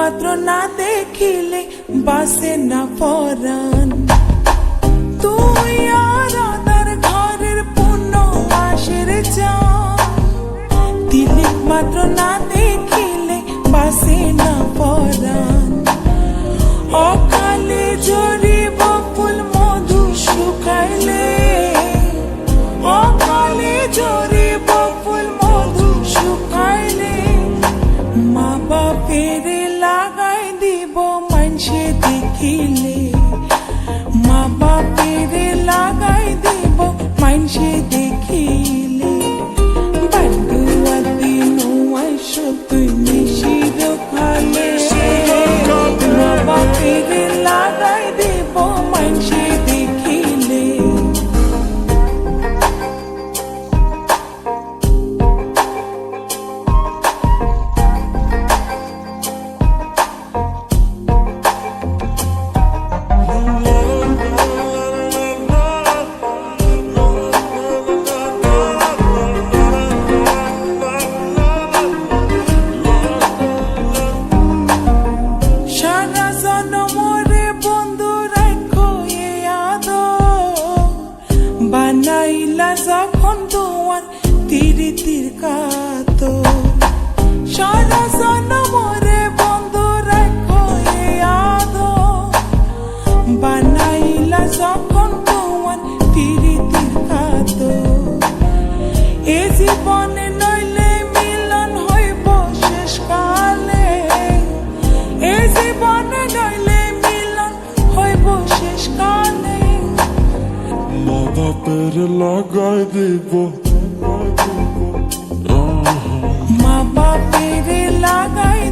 মাত্র না দেখিলে বাসে না পরান তুই আর আধার ঘরের পূর্ণ মাসের চান তিলিক মাত্র না দেখিলে বাসে না পরান অকালে জরিব ফুল মধু শুকাইলে। অকালে মধু শুকাইলে। লাগাই দিব মানসে দেখিলে। মা বাপের লাগাই দিব মানসে দেখিলে। যখন তোমার তীর কাতো সারা জনমরে বন্ধু রাখো এ আদর। বানাইলা যখন তোমার তীর কাতো এ জীবনে মা বাপের লাগাই দিব। মা বাপের লাগাই